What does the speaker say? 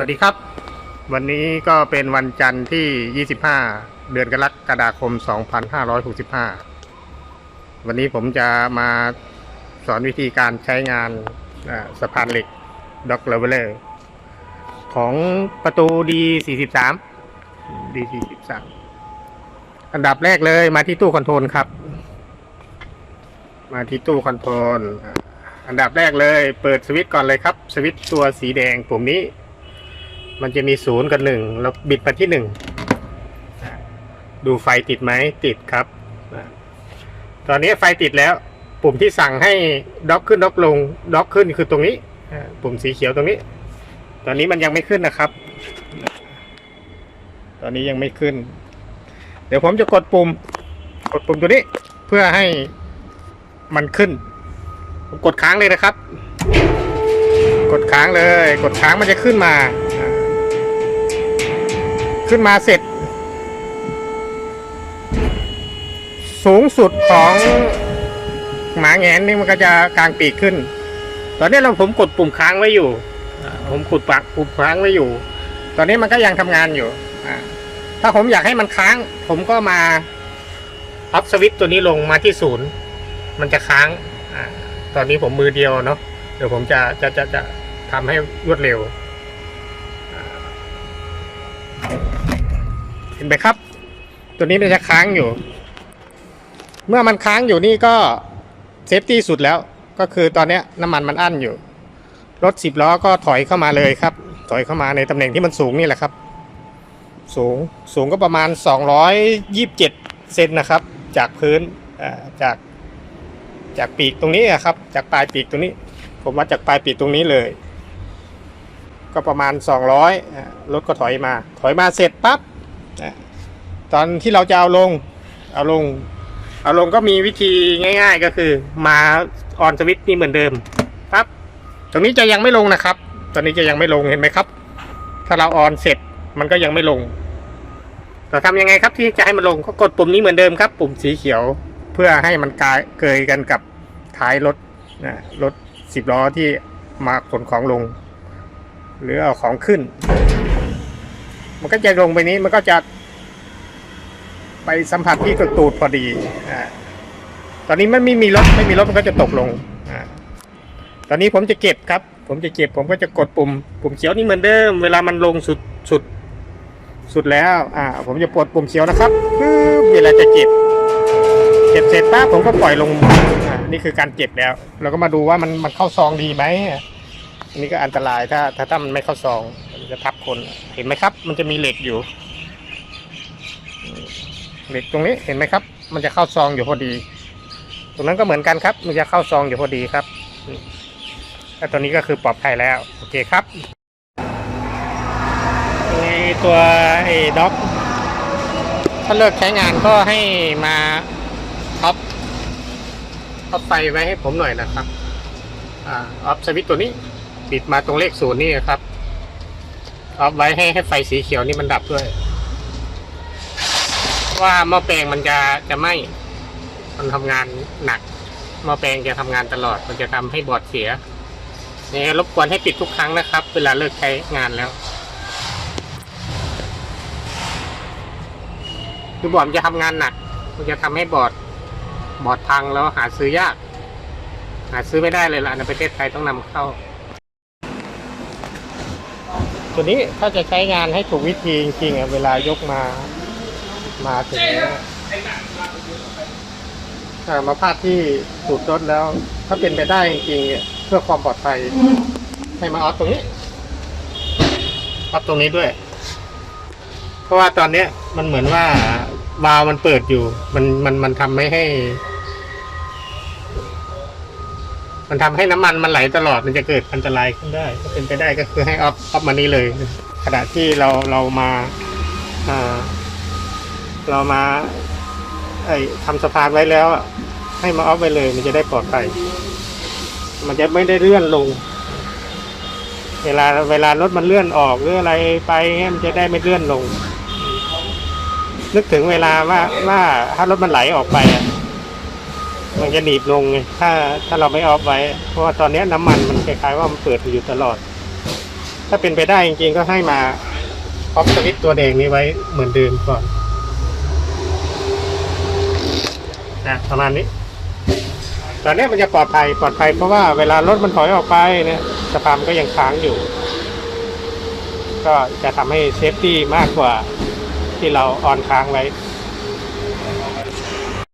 วัสดีครับ วันนี้ก็เป็นวันจันทร์ที่ 25 เดือนกรกฎาคม 2565 วันนี้ผมจะมาสอนวิธีการใช้งานสะพานเหล็กด็อกเลเวลเลอร์ของประตู D43 D43 อันดับแรกเลยมาที่ตู้คอนโทรลครับ มาที่ตู้คอนโทรลอันดับแรกเลยเปิดสวิตช์ก่อนเลยครับ สวิตช์ตัวสีแดงปุ่มนี้ มันจะมีศูนย์กับหนึ่งเราบิดมาที่หนึ่งดูไฟติดไหมติดครับ ตอนนี้ไฟติดแล้ว ปุ่มที่สั่งให้ด็อกขึ้นด็อกลงด็อกขึ้นคือตรงนี้ ปุ่มสีเขียวตรงนี้ ตอนนี้มันยังไม่ขึ้นนะครับ ตอนนี้ยังไม่ขึ้น เดี๋ยวผมจะกดปุ่ม กดปุ่มตัวนี้เพื่อให้มันขึ้น ผมกดค้างเลยนะครับ กดค้างเลย กดค้างมันจะขึ้นมา ขึ้นมาเสร็จ สูงสุดของหมาแงนนี่มันก็จะกลางปีกขึ้น ตอนนี้เราผมกดปุ่มค้างไว้อยู่ผมกดปักปุ่มค้างไว้อยู่ ตอนนี้มันก็ยังทำงานอยู่ถ้าผมอยากให้มันค้าง ผมก็มาอัพสวิตตัวนี้ลงมาที่ศูนย์มันจะค้างอตอนนี้ผมมือเดียวเนาะเดี๋ยวผมจะจะจะจะทำให้รวดเร็วอ่า เห็นไหมครับ ตัวนี้มันจะค้างอยู่ เมื่อมันค้างอยู่นี่ก็เซฟตี้สุดแล้ว ก็คือตอนนี้น้ำมันมันอั้นอยู่ รถสิบล้อก็ถอยเข้ามาเลยครับ ถอยเข้ามาในตำแหน่งที่มันสูงนี่แหละครับ สูงสูงก็ประมาณ 227 เซนนะครับ จากพื้นจากจากปีกตรงนี้อะครับ จากปลายปีกตรงนี้ ผมวัดจากปลายปีกตรงนี้เลย ก็ประมาณ 200อ่ารถก็ถอยมา ถอยมาเสร็จปั๊บ อะตอนที่เราจะเอาลง เอาลง เอาลงก็มีวิธีง่าย ๆ ก็คือ มาออนสวิตช์นี่เหมือนเดิมปั๊บตรงนี้จะยังไม่ลงนะครับ ตอนนี้จะยังไม่ลงเห็นไหมครับ ถ้าเราออนเสร็จมันก็ยังไม่ลงเราทำยังไงครับที่จะให้มันลงก็กดปุ่มนี้เหมือนเดิมครับ ปุ่มสีเขียวเพื่อให้มันกายเกยกันกับท้ายรถนะรถสิบล้อที่มาขนของลง หรือเอาของขึ้น มันก็จะลงไปนี้มันก็จะ ไปสัมผัสที่กระตูดพอดีอ่าตอนนี้มันไม่มีรถไม่มีรถมันก็จะตกลงอ่าตอนนี้ผมจะเก็บครับ ผมจะเก็บ ผมก็จะกดปุ่ม ปุ่มเขียวนี่เหมือนเดิม เวลามันลงสุดสุดสุดแล้ว อ่า ผมจะปลดปุ่มเขียวนะครับปึ๊บเวลาจะเก็บ เก็บเสร็จปั๊บผมก็ปล่อยลง อ่า นี่คือการเก็บแล้ว เราก็มาดูว่ามันมันเข้าซองดีไหม อันนี้ก็อันตรายถ้าถ้าถ้ามันไม่เข้าซองมันจะทับคนเห็นไหมครับ มันจะมีเหล็กอยู่เหล็กตรงนี้เห็นไหมครับ มันจะเข้าซองอยู่พอดี ตรงนั้นก็เหมือนกันครับ มันจะเข้าซองอยู่พอดีครับแต่ตัวนี้ก็คือปลอดภัยแล้วโอเคครับในตัวไอ้ด็อกถ้าเลิกใช้งานก็ให้มาท็อปท็อปไฟไว้ให้ผมหน่อยนะครับอ่าออฟสวิตตัวนี้ ปิดมาตรงเลขศูนย์นี่ครับออฟไว้ให้ให้ไฟสีเขียวนี่มันดับด้วย ว่าหม้อแปลงมันจะจะไหม้มันทำงานหนักหม้อแปลงจะทำงานตลอด มันจะทำให้บอดเสียนี่รบกวนให้ปิดทุกครั้งนะครับ เวลาเลิกใช้งานแล้วคือบอดมันจะทำงานหนัก มันจะทำให้บอดบอดพังแล้วหาซื้อยาก หาซื้อไม่ได้เลยล่ะในประเทศไทยต้องนำเข้า ตัวนี้ถ้าจะใช้งานให้ถูกวิธีจริงๆเวลายกมา มาถึงถ้ามาพาดที่สูตรรถแล้ว ถ้าเป็นไปได้จริงๆเพื่อความปลอดภัยให้มาออฟตรงนี้ออฟตรงนี้ด้วย เพราะว่าตอนเนี้ยมันเหมือนว่าวาล์วมันเปิดอยู่ มันมันมันทำไม่ให้ มันทำให้น้ำมันมันไหลตลอดมันจะเกิดอันตรายขึ้นได้ ถ้าเป็นไปได้ก็คือให้ออฟออฟมานี้เลย ขณะที่เราเรามาอ่าเรามา ไอทำสะพานไว้แล้วอะให้มาออฟไว้เลย มันจะได้ปลอดภัยมันจะไม่ได้เลื่อนลง เวลาเวลารถมันเลื่อนออกหรืออะไรไปมันจะได้ไม่เลื่อนลง นึกถึงเวลาว่าว่าถ้ารถมันไหลออกไปอะ มันจะหนีบลงไงถ้าถ้าเราไม่ออฟไว้ เพราะว่าตอนนี้น้ำมันมันคล้ายๆว่ามันเปิดอยู่ตลอด ถ้าเป็นไปได้จริงๆก็ให้มาพอมสวิตตัวแดงนี้ไว้เหมือนเดิมก่อนนะประมาณนี้ ตอนนี้มันจะปลอดภัยปลอดภัยเพราะว่าเวลารถมันถอยออกไปเนี่ยสภาพมันก็ยังค้างอยู่ ก็จะทำให้เซฟตี้มากกว่าที่เราออนค้างไว้